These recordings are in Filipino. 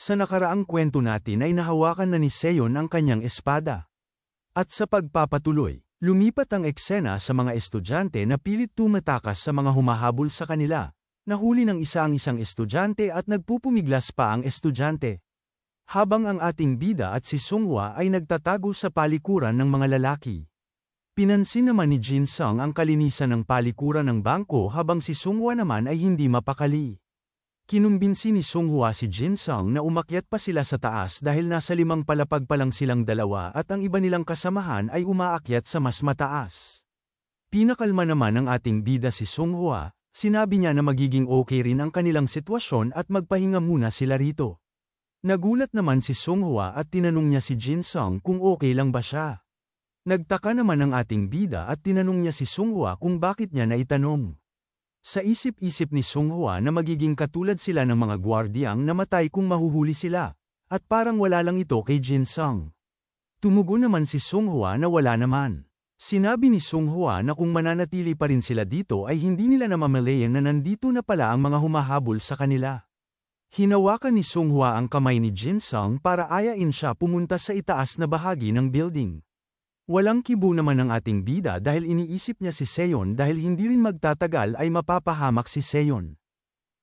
Sa nakaraang kwento natin ay nahawakan na ni Seon ang kanyang espada. At sa pagpapatuloy, lumipat ang eksena sa mga estudyante na pilit tumatakas sa mga humahabol sa kanila. Nahuli ng isa ang isang estudyante at nagpupumiglas pa ang estudyante. Habang ang ating bida at si Sunghwa ay nagtatago sa palikuran ng mga lalaki. Pinansin naman ni Jin Sung ang kalinisan ng palikuran ng bangko habang si Sunghwa naman ay hindi mapakali. Kinumbinsi ni Sunghwa si Jin Sung na umakyat pa sila sa taas dahil nasa limang palapag pa lang silang dalawa at ang iba nilang kasamahan ay umaakyat sa mas mataas. Pinakalma naman ng ating bida si Sunghwa, sinabi niya na magiging okay rin ang kanilang sitwasyon at magpahinga muna sila rito. Nagulat naman si Sunghwa at tinanong niya si Jin Sung kung okay lang ba siya. Nagtaka naman ang ating bida at tinanong niya si Sunghwa kung bakit niya naitanong. Sa isip-isip ni Sunghwa na magiging katulad sila ng mga gwardiyang namatay kung mahuhuli sila, at parang wala lang ito kay Jin Sung. Tumugon naman si Sunghwa na wala naman. Sinabi ni Sunghwa na kung mananatili pa rin sila dito ay hindi nila namamalayan na nandito na pala ang mga humahabol sa kanila. Hinawakan ni Sunghwa ang kamay ni Jin Sung para ayain siya pumunta sa itaas na bahagi ng building. Walang kibo naman ang ating bida dahil iniisip niya si Seon dahil hindi rin magtatagal ay mapapahamak si Seon.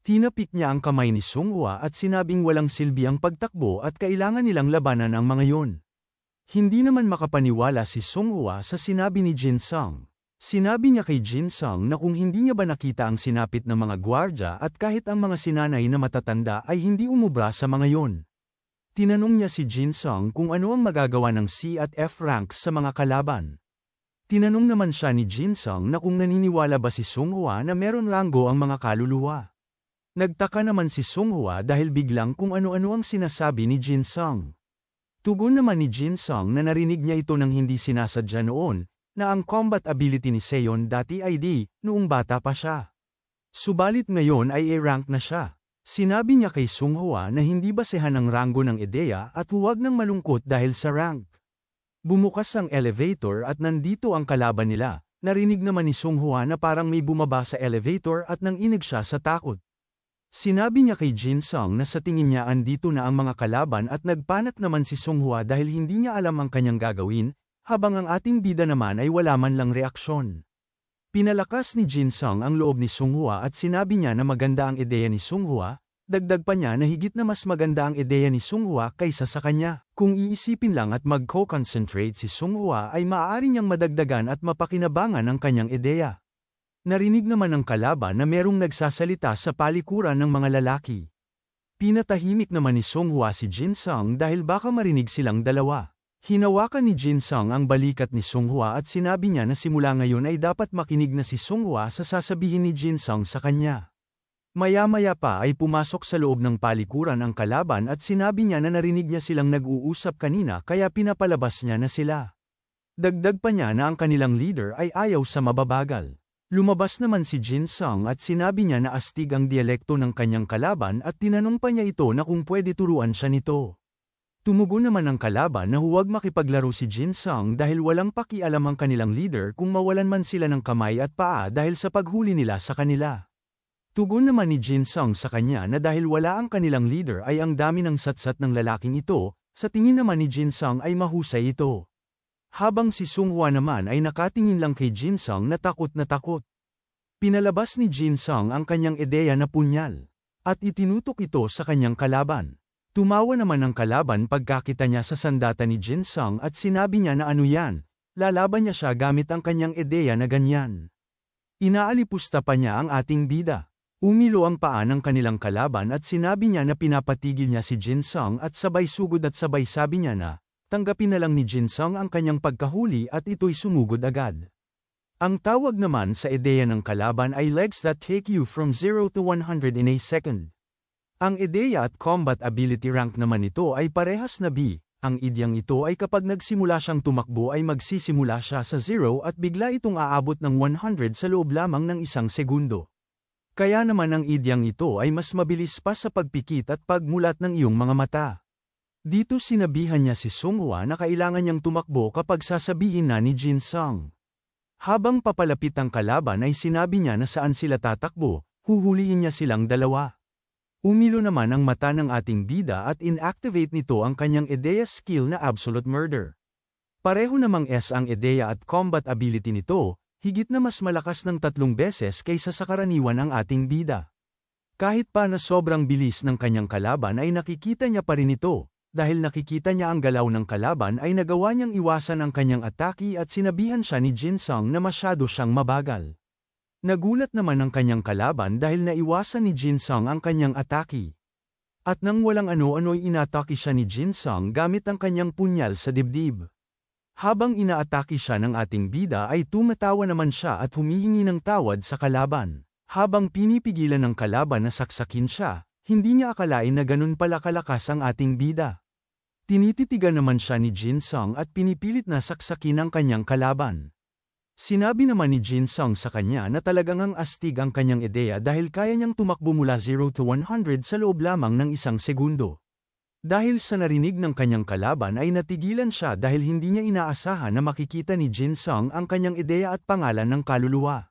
Tinapik niya ang kamay ni Sunghwa at sinabing walang silbi ang pagtakbo at kailangan nilang labanan ang mga yon. Hindi naman makapaniwala si Sunghwa sa sinabi ni Jin Sung. Sinabi niya kay Jin Sung na kung hindi niya ba nakita ang sinapit ng mga gwardya at kahit ang mga sinanay na matatanda ay hindi umubra sa mga yon. Tinanong niya si Jin Sung kung ano ang magagawa ng C at F ranks sa mga kalaban. Tinanong naman siya ni Jin Sung na kung naniniwala ba si Sunghwa na meron ranggo ang mga kaluluwa. Nagtaka naman si Sunghwa dahil biglang kung ano-ano ang sinasabi ni Jin Sung. Tugon naman ni Jin Sung na narinig niya ito nang hindi sinasadya noon, na ang combat ability ni Seon dati ay D, noong bata pa siya. Subalit ngayon ay A-rank na siya. Sinabi niya kay Sunghwa na hindi basehan ang ranggo ng ideya at huwag nang malungkot dahil sa rank. Bumukas ang elevator at nandito ang kalaban nila. Narinig naman ni Sunghwa na parang may bumaba sa elevator at nang inig siya sa takot. Sinabi niya kay Jin Sung na sa tingin niya andito na ang mga kalaban at nagpanat naman si Sunghwa dahil hindi niya alam ang kanyang gagawin, habang ang ating bida naman ay wala man lang reaksyon. Pinalakas ni Jin Sung ang loob ni Sunghua at sinabi niya na maganda ang ideya ni Sunghua, dagdag pa niya na higit na mas maganda ang ideya ni Sunghua kaysa sa kanya. Kung iisipin lang at mag-co-concentrate si Sunghua ay maaari niyang madagdagan at mapakinabangan ang kanyang ideya. Narinig naman ng kalaban na merong nagsasalita sa palikuran ng mga lalaki. Pinatahimik naman ni Sunghua si Jin Sung dahil baka marinig silang dalawa. Hinawakan ni Jin Sung ang balikat ni Sunghwa at sinabi niya na simula ngayon ay dapat makinig na si Sunghwa sa sasabihin ni Jin Sung sa kanya. Maya-maya pa ay pumasok sa loob ng palikuran ang kalaban at sinabi niya na narinig niya silang nag-uusap kanina kaya pinapalabas niya na sila. Dagdag pa niya na ang kanilang leader ay ayaw sa mababagal. Lumabas naman si Jin Sung at sinabi niya na astig ang dialekto ng kanyang kalaban at tinanong pa niya ito na kung pwede turuan siya nito. Tumugon naman ang kalaban na huwag makipaglaro si Jin Sung dahil walang pakialam ang kanilang leader kung mawalan man sila ng kamay at paa dahil sa paghuli nila sa kanila. Tugon naman ni Jin Sung sa kanya na dahil wala ang kanilang leader ay ang dami ng satsat ng lalaking ito, sa tingin naman ni Jin Sung ay mahusay ito. Habang si Sung Hwa naman ay nakatingin lang kay Jin Sung na takot na takot. Pinalabas ni Jin Sung ang kanyang ideya na punyal, at itinutok ito sa kanyang kalaban. Tumawa naman ang kalaban pagkakita niya sa sandata ni Jin Sung at sinabi niya na ano yan, lalaban niya siya gamit ang kanyang ideya na ganyan. Inaalipusta pa niya ang ating bida. Umilo ang paa ng kanilang kalaban at sinabi niya na pinapatigil niya si Jin Sung at sabay sugod at sabay sabi niya na, tanggapin na lang ni Jin Sung ang kanyang pagkahuli at ito'y sumugod agad. Ang tawag naman sa ideya ng kalaban ay legs that take you from 0 to 100 in a second. Ang ideya at combat ability rank naman nito ay parehas na B. Ang idyang ito ay kapag nagsimula siyang tumakbo ay magsisimula siya sa 0 at bigla itong aabot ng 100 sa loob lamang ng isang segundo. Kaya naman ang idyang ito ay mas mabilis pa sa pagpikit at pagmulat ng iyong mga mata. Dito sinabihan niya si Sunghwa na kailangan niyang tumakbo kapag sasabihin na ni Jin Sung. Habang papalapit ang kalaban ay sinabi niya na saan sila tatakbo, huhulihin niya silang dalawa. Umilo naman ang mata ng ating bida at inactivate nito ang kanyang ideya skill na absolute murder. Pareho namang S ang ideya at combat ability nito, higit na mas malakas ng tatlong beses kaysa sa karaniwan ang ating bida. Kahit pa na sobrang bilis ng kanyang kalaban ay nakikita niya pa rin ito, dahil nakikita niya ang galaw ng kalaban ay nagawa niyang iwasan ang kanyang atake at sinabihan siya ni Jin Sung na masyado siyang mabagal. Nagulat naman ang kanyang kalaban dahil naiwasan ni Jin Sung ang kanyang atake. At nang walang ano-ano'y inatake siya ni Jin Sung gamit ang kanyang punyal sa dibdib. Habang inaatake siya ng ating bida ay tumatawa naman siya at humihingi ng tawad sa kalaban. Habang pinipigilan ng kalaban na saksakin siya, hindi niya akalain na ganun pala kalakas ang ating bida. Tinititigan naman siya ni Jin Sung at pinipilit na saksakin ang kanyang kalaban. Sinabi naman ni Jin Sung sa kanya na talagang ang astig ang kanyang ideya dahil kaya niyang tumakbo mula 0 to 100 sa loob lamang ng isang segundo. Dahil sa narinig ng kanyang kalaban ay natigilan siya dahil hindi niya inaasahan na makikita ni Jin Sung ang kanyang ideya at pangalan ng kaluluwa.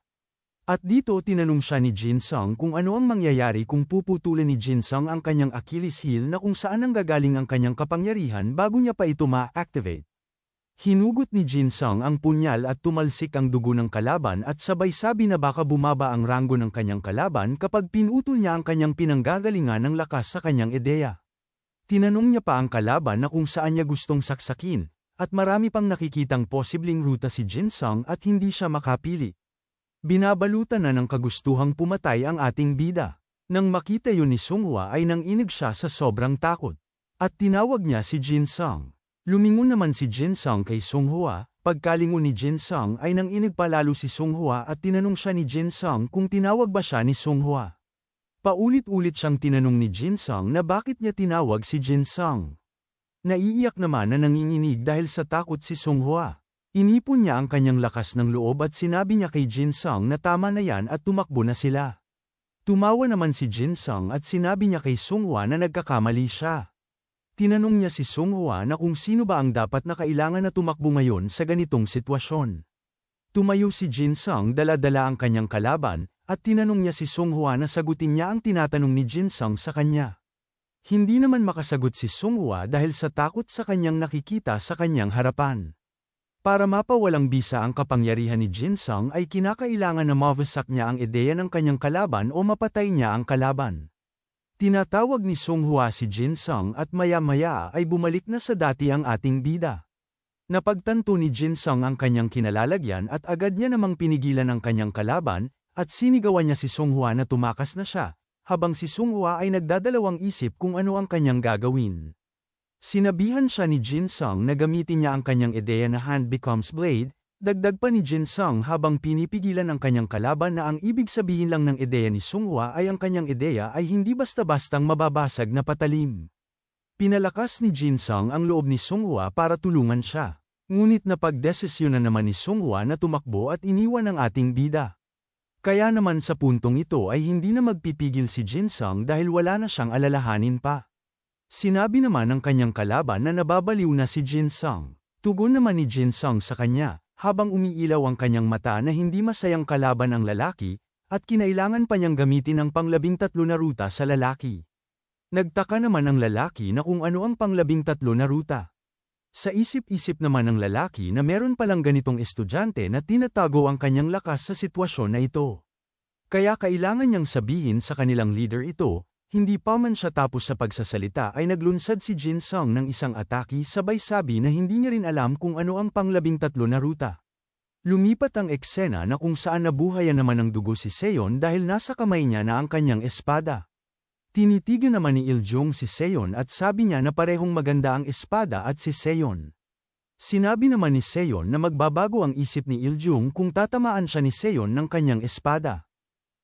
At dito tinanong siya ni Jin Sung kung ano ang mangyayari kung puputulin ni Jin Sung ang kanyang Achilles heel na kung saan ang gagaling ang kanyang kapangyarihan bago niya pa ito ma-activate. Hinugot ni Jin Sung ang punyal at tumalsik ang dugo ng kalaban at sabay sabi na baka bumaba ang ranggo ng kanyang kalaban kapag pinutol niya ang kanyang pinanggagalingan ng lakas sa kanyang ideya. Tinanong niya pa ang kalaban na kung saan niya gustong saksakin, at marami pang nakikitang posibleng ruta si Jin Sung at hindi siya makapili. Binabalutan na ng kagustuhang pumatay ang ating bida. Nang makita yun ni Sunghua ay nanginig siya sa sobrang takot. At tinawag niya si Jin Sung. Lumingon naman si Jin Sung kay Sunghua, pagkalingon ni Jin Sung ay nanginig palalo si Sunghua at tinanong siya ni Jin Sung kung tinawag ba siya ni Sunghua. Paulit-ulit siyang tinanong ni Jin Sung na bakit niya tinawag si Jin Sung. Naiiyak naman na nanginginig dahil sa takot si Sunghua. Inipon niya ang kanyang lakas ng loob at sinabi niya kay Jin Sung na tama na yan at tumakbo na sila. Tumawa naman si Jin Sung at sinabi niya kay Sunghua na nagkakamali siya. Tinanong niya si Sunghua na kung sino ba ang dapat na kailangan na tumakbo ngayon sa ganitong sitwasyon. Tumayo si Jin Sung dala-dala ang kanyang kalaban, at tinanong niya si Sunghua na sagutin niya ang tinatanong ni Jin Sung sa kanya. Hindi naman makasagot si Sunghua dahil sa takot sa kanyang nakikita sa kanyang harapan. Para mapawalang bisa ang kapangyarihan ni Jin Sung ay kinakailangan na mawasak niya ang ideya ng kanyang kalaban o mapatay niya ang kalaban. Tinatawag ni Sung Hua si Jin Sung at maya-maya ay bumalik na sa dati ang ating bida. Napagtanto ni Jin Sung ang kanyang kinalalagyan at agad niya namang pinigilan ang kanyang kalaban, at sinigawan niya si Sung Hua na tumakas na siya, habang si Sung Hua ay nagdadalawang isip kung ano ang kanyang gagawin. Sinabihan siya ni Jin Sung na gamitin niya ang kanyang ideya na hand becomes blade, dagdag pa ni Jin Sung habang pinipigilan ang kanyang kalaban na ang ibig sabihin lang ng ideya ni Sunghua ay ang kanyang ideya ay hindi basta-bastang mababasag na patalim. Pinalakas ni Jin Sung ang loob ni Sunghua para tulungan siya. Ngunit napagdesisyon na naman ni Sunghua na tumakbo at iniwan ang ating bida. Kaya naman sa puntong ito ay hindi na magpipigil si Jin Sung dahil wala na siyang alalahanin pa. Sinabi naman ng kanyang kalaban na nababaliw na si Jin Sung. Tugon naman ni Jin Sung sa kanya, habang umiilaw ang kanyang mata na hindi masayang kalaban ang lalaki, at kinailangan pa niyang gamitin ang panglabing tatlo na ruta sa lalaki. Nagtaka naman ang lalaki na kung ano ang panglabing tatlo na ruta. Sa isip-isip naman ng lalaki na meron palang ganitong estudyante na tinatago ang kanyang lakas sa sitwasyon na ito. Kaya kailangan niyang sabihin sa kanilang leader ito, hindi pa man siya tapos sa pagsasalita ay naglunsad si Jin Sung ng isang atake sabay sabi na hindi niya rin alam kung ano ang panglabing tatlo na ruta. Lumipat ang eksena na kung saan nabuhayan naman ng dugo si Seon dahil nasa kamay niya na ang kanyang espada. Tinitigan naman ni Iljong si Seon at sabi niya na parehong maganda ang espada at si Seon. Sinabi naman ni Seon na magbabago ang isip ni Iljong kung tatamaan siya ni Seon ng kanyang espada.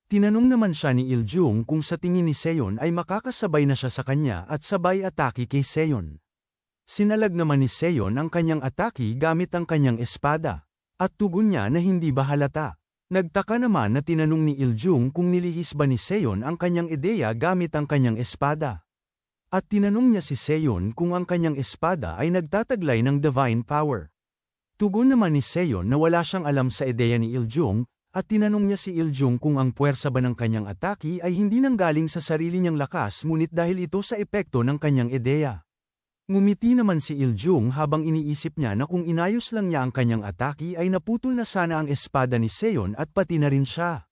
Tinanong naman siya ni Iljung kung sa tingin ni Seon ay makakasabay na siya sa kanya at sabay atake kay Seon. Sinalag naman ni Seon ang kanyang atake gamit ang kanyang espada. At tugon niya na hindi ba halata. Nagtaka naman na tinanong ni Iljung kung nilihis ba ni Seon ang kanyang ideya gamit ang kanyang espada. At tinanong niya si Seon kung ang kanyang espada ay nagtataglay ng divine power. Tugon naman ni Seon na wala siyang alam sa ideya ni Iljung, At tinanong niya si Iljung kung ang puwersa ba ng kanyang atake ay hindi nanggaling sa sarili niyang lakas ngunit dahil ito sa epekto ng kanyang ideya. Ngumiti naman si Iljung habang iniisip niya na kung inayos lang niya ang kanyang atake ay naputol na sana ang espada ni Seon at pati na rin siya.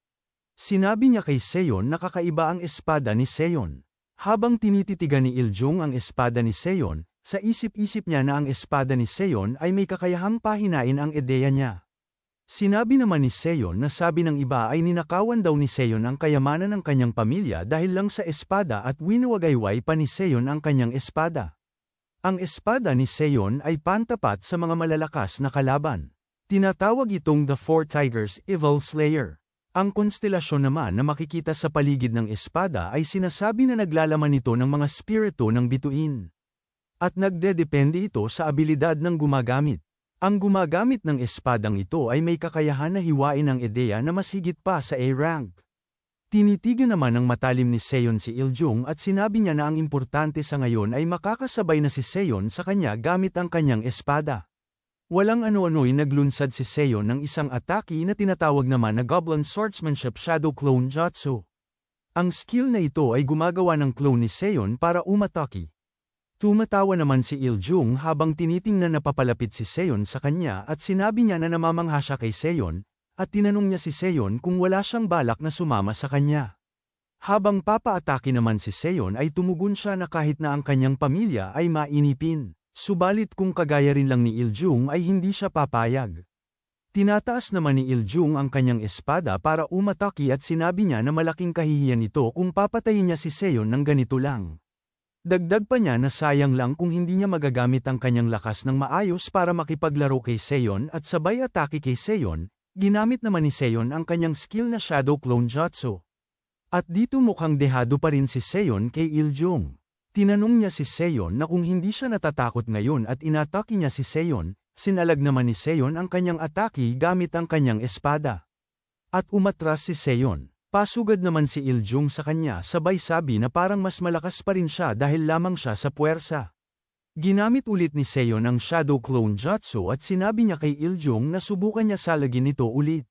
Sinabi niya kay Seon na kakaiba ang espada ni Seon. Habang tinititigan ni Iljung ang espada ni Seon, sa isip-isip niya na ang espada ni Seon ay may kakayahang pahinain ang ideya niya. Sinabi naman ni Seon na sabi ng iba ay ninakawan daw ni Seon ang kayamanan ng kanyang pamilya dahil lang sa espada at winuwagayway pa ni Seon ang kanyang espada. Ang espada ni Seon ay pantapat sa mga malalakas na kalaban. Tinatawag itong The Four Tigers Evil Slayer. Ang konstelasyon naman na makikita sa paligid ng espada ay sinasabi na naglalaman nito ng mga spirito ng bituin. At nagdedepende ito sa abilidad ng gumagamit. Ang gumagamit ng espadang ito ay may kakayahan na hiwain ang ideya na mas higit pa sa A-rank. Tinitigan naman ng matalim ni Seon si Iljung at sinabi niya na ang importante sa ngayon ay makakasabay na si Seon sa kanya gamit ang kanyang espada. Walang ano-ano'y naglunsad si Seon ng isang atake na tinatawag naman na Goblin Swordsmanship Shadow Clone Jutsu. Ang skill na ito ay gumagawa ng clone ni Seon para umatake. Tumatawa naman si Iljung habang tinitingnan na papalapit si Seon sa kanya at sinabi niya na namamangha siya kay Seon, at tinanong niya si Seon kung wala siyang balak na sumama sa kanya. Habang papaatake naman si Seon ay tumugon siya na kahit na ang kanyang pamilya ay mainipin, subalit kung kagaya rin lang ni Iljung ay hindi siya papayag. Tinataas naman ni Iljung ang kanyang espada para umatake at sinabi niya na malaking kahihiyan ito kung papatayin niya si Seon ng ganito lang. Dagdag pa niya na sayang lang kung hindi niya magagamit ang kanyang lakas ng maayos para makipaglaro kay Seon at sabay atake kay Seon, ginamit naman ni Seon ang kanyang skill na Shadow Clone Jutsu. At dito mukhang dehado pa rin si Seon kay Iljung. Tinanong niya si Seon na kung hindi siya natatakot ngayon at inatake niya si Seon, sinalag naman ni Seon ang kanyang atake gamit ang kanyang espada. At umatras si Seon. Pasugad naman si Iljung sa kanya sabay sabi na parang mas malakas pa rin siya dahil lamang siya sa puwersa. Ginamit ulit ni Seon ang Shadow Clone Jutsu at sinabi niya kay Iljung na subukan niya salagin ito ulit.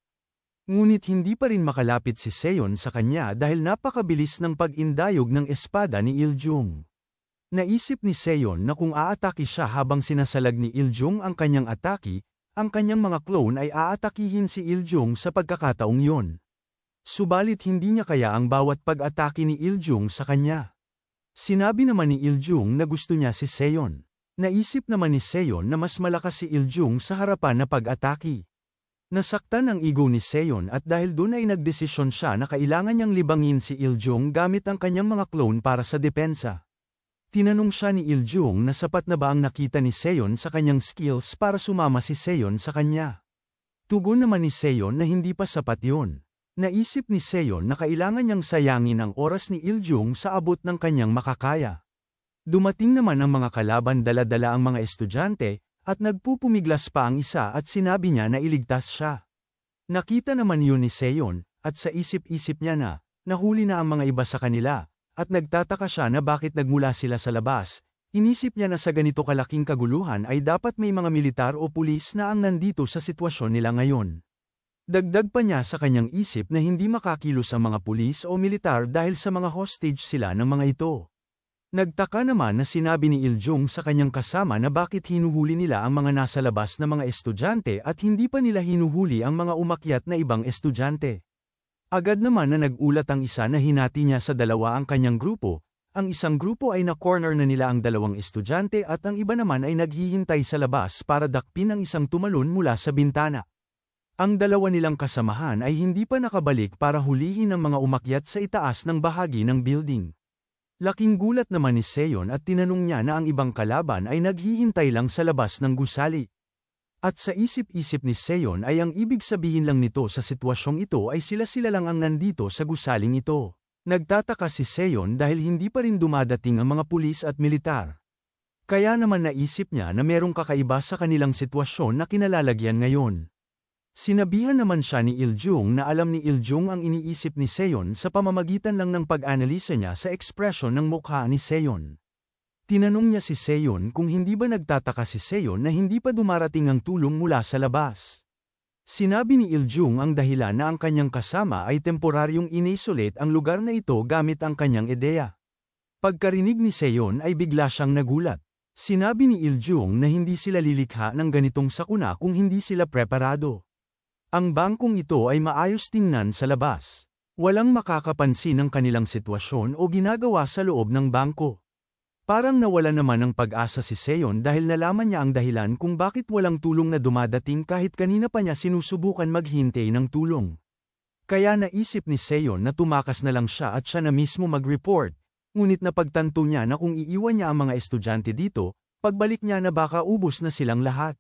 Ngunit hindi pa rin makalapit si Seon sa kanya dahil napakabilis ng pag-indayog ng espada ni Iljung. Naisip ni Seon na kung aatake siya habang sinasalag ni Iljung ang kanyang atake, ang kanyang mga clone ay aatakihin si Iljung sa pagkakataong yon. Subalit hindi niya kaya ang bawat pag-atake ni Iljung sa kanya. Sinabi naman ni Iljung na gusto niya si Seon. Naisip naman ni Seon na mas malakas si Iljung sa harapan na pag-atake. Nasaktan ang ego ni Seon at dahil doon ay nagdesisyon siya na kailangan niyang libangin si Iljung gamit ang kanyang mga clone para sa depensa. Tinanong siya ni Iljung na sapat na ba ang nakita ni Seon sa kanyang skills para sumama si Seon sa kanya. Tugon naman ni Seon na hindi pa sapat yon. Naisip ni Seon na kailangan niyang sayangin ang oras ni Iljung sa abot ng kanyang makakaya. Dumating naman ang mga kalaban dala-dala ang mga estudyante, at nagpupumiglas pa ang isa at sinabi niya na iligtas siya. Nakita naman yun ni Seon, at sa isip-isip niya na, nahuli na ang mga iba sa kanila, at nagtataka siya na bakit nagmula sila sa labas, Inisip niya na sa ganito kalaking kaguluhan ay dapat may mga militar o pulis na ang nandito sa sitwasyon nila ngayon. Dagdag pa niya sa kanyang isip na hindi makakilos ang mga pulis o militar dahil sa mga hostage sila ng mga ito. Nagtaka naman na sinabi ni Iljung sa kanyang kasama na bakit hinuhuli nila ang mga nasa labas na mga estudyante at hindi pa nila hinuhuli ang mga umakyat na ibang estudyante. Agad naman na nagulat ang isa na hinati niya sa dalawa ang kanyang grupo, ang isang grupo ay na-corner na nila ang dalawang estudyante at ang iba naman ay naghihintay sa labas para dakpin ang isang tumalon mula sa bintana. Ang dalawa nilang kasamahan ay hindi pa nakabalik para hulihin ang mga umakyat sa itaas ng bahagi ng building. Laking gulat naman ni Seon at tinanong niya na ang ibang kalaban ay naghihintay lang sa labas ng gusali. At sa isip-isip ni Seon ay ang ibig sabihin lang nito sa sitwasyong ito ay sila-sila lang ang nandito sa gusaling ito. Nagtataka si Seon dahil hindi pa rin dumadating ang mga pulis at militar. Kaya naman naisip niya na merong kakaiba sa kanilang sitwasyon na kinalalagyan ngayon. Sinabihan naman siya ni Iljung na alam ni Iljung ang iniisip ni Seon sa pamamagitan lang ng pag-analisa niya sa ekspresyon ng mukha ni Seon. Tinanong niya si Seon kung hindi ba nagtataka si Seon na hindi pa dumarating ang tulong mula sa labas. Sinabi ni Iljung ang dahilan na ang kanyang kasama ay temporaryong inisolate ang lugar na ito gamit ang kanyang ideya. Pagkarinig ni Seyon ay bigla siyang nagulat. Sinabi ni Iljung na hindi sila lilikha ng ganitong sakuna kung hindi sila preparado. Ang bangkong ito ay maayos tingnan sa labas. Walang makakapansin ng kanilang sitwasyon o ginagawa sa loob ng bangko. Parang nawala naman ng pag-asa si Seon dahil nalaman niya ang dahilan kung bakit walang tulong na dumadating kahit kanina pa niya sinusubukan maghintay ng tulong. Kaya naisip ni Seon na tumakas na lang siya at siya na mismo mag-report, ngunit napagtanto niya na kung iiwan niya ang mga estudyante dito, pagbalik niya na baka ubos na silang lahat.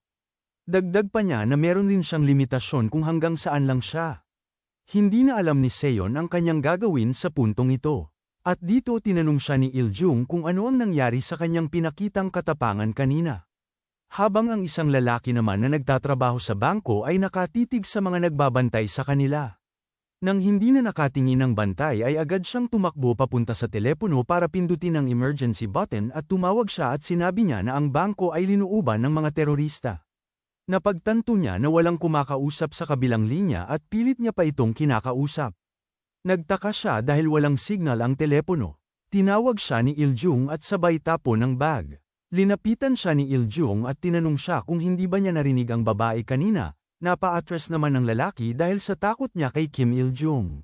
Dagdag pa niya na meron din siyang limitasyon kung hanggang saan lang siya. Hindi na alam ni Seon ang kanyang gagawin sa puntong ito. At dito tinanong siya ni Iljung kung ano ang nangyari sa kanyang pinakitang katapangan kanina. Habang ang isang lalaki naman na nagtatrabaho sa bangko ay nakatitig sa mga nagbabantay sa kanila. Nang hindi na nakatingin ng bantay ay agad siyang tumakbo papunta sa telepono para pindutin ang emergency button at tumawag siya at sinabi niya na ang bangko ay linuuban ng mga terorista. Napagtanto niya na walang kumakausap sa kabilang linya at pilit niya pa itong kinakausap. Nagtaka siya dahil walang signal ang telepono. Tinawag siya ni Iljung at sabay tapo ng bag. Linapitan siya ni Iljung at tinanong siya kung hindi ba niya narinig ang babae kanina. Napa-address naman ng lalaki dahil sa takot niya kay Kim Iljung.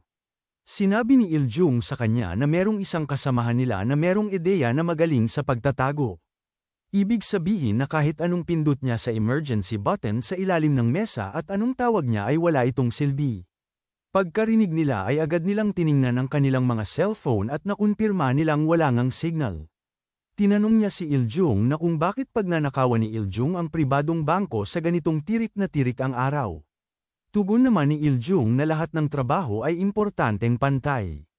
Sinabi ni Iljung sa kanya na merong isang kasamahan nila na merong ideya na magaling sa pagtatago. Ibig sabihin na kahit anong pindot niya sa emergency button sa ilalim ng mesa at anong tawag niya ay wala itong silbi. Pagkarinig nila ay agad nilang tiningnan ang kanilang mga cellphone at nakumpirma nilang wala ngang signal. Tinanong niya si Iljung na kung bakit pagnanakawan ni Iljung ang pribadong bangko sa ganitong tirik na tirik ang araw. Tugon naman ni Iljung na lahat ng trabaho ay importanteng pantay.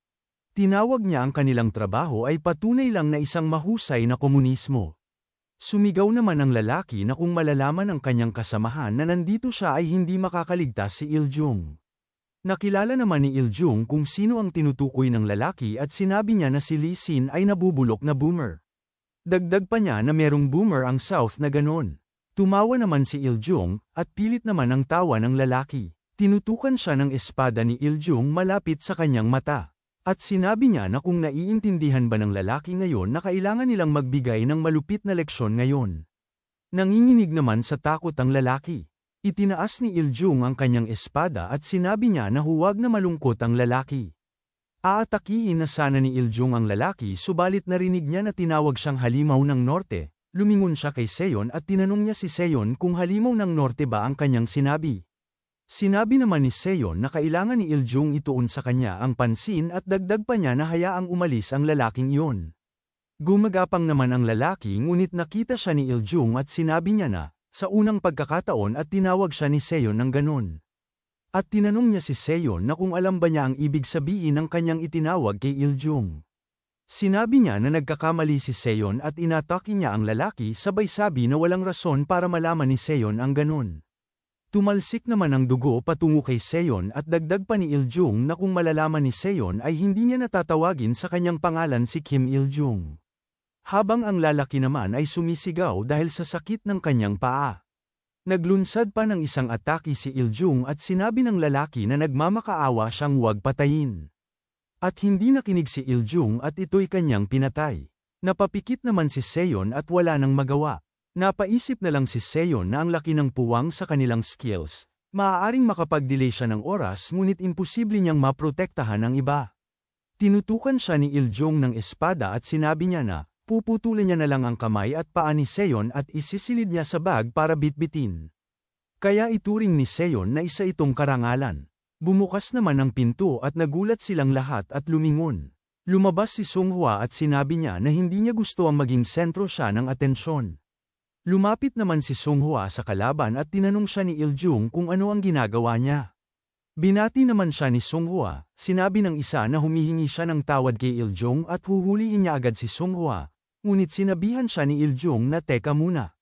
Tinawag niya ang kanilang trabaho ay patunay lang na isang mahusay na komunismo. Sumigaw naman ang lalaki na kung malalaman ng kanyang kasamahan na nandito siya ay hindi makakaligtas si Iljung. Nakilala naman ni Iljung kung sino ang tinutukoy ng lalaki at sinabi niya na si Lee Sin ay nabubulok na boomer. Dagdag pa niya na merong boomer ang South na ganon. Tumawa naman si Iljung at pilit naman ang tawa ng lalaki. Tinutukan siya ng espada ni Iljung malapit sa kanyang mata. At sinabi niya na kung naiintindihan ba ng lalaki ngayon na kailangan nilang magbigay ng malupit na leksyon ngayon. Nanginginig naman sa takot ang lalaki. Itinaas ni Iljung ang kanyang espada at sinabi niya na huwag na malungkot ang lalaki. Aatakihin na sana ni Iljung ang lalaki subalit narinig niya na tinawag siyang halimaw ng norte. Lumingon siya kay Seon at tinanong niya si Seon kung halimaw ng norte ba ang kanyang sinabi. Sinabi naman ni Seon na kailangan ni Iljung ituon sa kanya ang pansin at dagdag pa niya na hayaang umalis ang lalaking iyon. Gumagapang naman ang lalaki ngunit nakita siya ni Iljung at sinabi niya na, sa unang pagkakataon at tinawag siya ni Seon ng ganon. At tinanong niya si Seon na kung alam ba niya ang ibig sabihin ng kanyang itinawag kay Iljung. Sinabi niya na nagkakamali si Seon at inatake niya ang lalaki sabay sabi na walang rason para malaman ni Seon ang ganon. Tumalsik naman ang dugo patungo kay Seon at dagdag pa ni Iljung na kung malalaman ni Seon ay hindi niya natatawagin sa kanyang pangalan si Kim Iljung habang ang lalaki naman ay sumisigaw dahil sa sakit ng kanyang paa. Naglunsad pa ng isang atake si Iljung at sinabi ng lalaki na nagmamakaawa siyang huwag patayin. At hindi nakinig si Iljung at ito'y kanyang pinatay. Napapikit naman si Seon at wala nang magawa. Napaisip na lang si Seon na ang laki ng puwang sa kanilang skills. Maaaring makapag-delay siya ng oras ngunit imposible niyang maprotektahan ang iba. Tinutukan siya ni Iljong ng espada at sinabi niya na, Puputulin niya na lang ang kamay at paa ni Seon at isisilid niya sa bag para bitbitin. Kaya ituring ni Seon na isa itong karangalan. Bumukas naman ang pinto at nagulat silang lahat at lumingon. Lumabas si Sunghua at sinabi niya na hindi niya gusto ang maging sentro siya ng atensyon. Lumapit naman si Sunghua sa kalaban at tinanong siya ni Iljung kung ano ang ginagawa niya. Binati naman siya ni Sunghua, sinabi ng isa na humihingi siya ng tawad kay Iljung at huhulihin niya agad si Sunghua, Ngunit sinabihan siya ni Iljung na teka muna.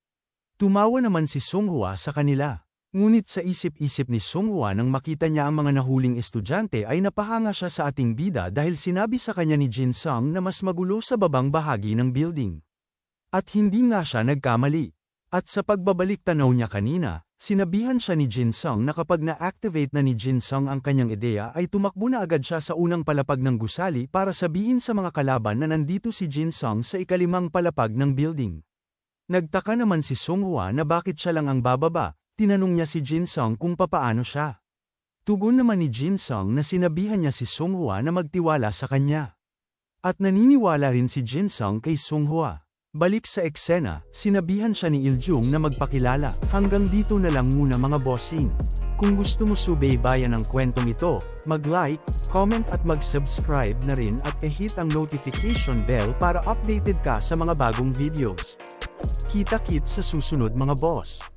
Tumawa naman si Sunghua sa kanila. Ngunit sa isip-isip ni Sunghua nang makita niya ang mga nahuling estudyante ay napahanga siya sa ating bida dahil sinabi sa kanya ni Jin Sung na mas magulo sa babang bahagi ng building. At hindi nga siya nagkamali. At sa pagbabalik tanaw niya kanina, Sinabihan siya ni Jin Sung na kapag na-activate na ni Jin Sung ang kanyang ideya ay tumakbo na agad siya sa unang palapag ng gusali para sabihin sa mga kalaban na nandito si Jin Sung sa ikalimang palapag ng building. Nagtaka naman si Sung Hua na bakit siya lang ang bababa, tinanong niya si Jin Sung kung papaano siya. Tugon naman ni Jin Sung na sinabihan niya si Sung Hua na magtiwala sa kanya. At naniniwala rin si Jin Sung kay Sung Hua. Balik sa eksena, sinabihan siya ni Iljung na magpakilala. Hanggang dito na lang muna mga bossing. Kung gusto mo subaybayan ang kwentong ito, mag-like, comment at mag-subscribe na rin at i-hit ang notification bell para updated ka sa mga bagong videos. Kita-kit sa susunod mga boss.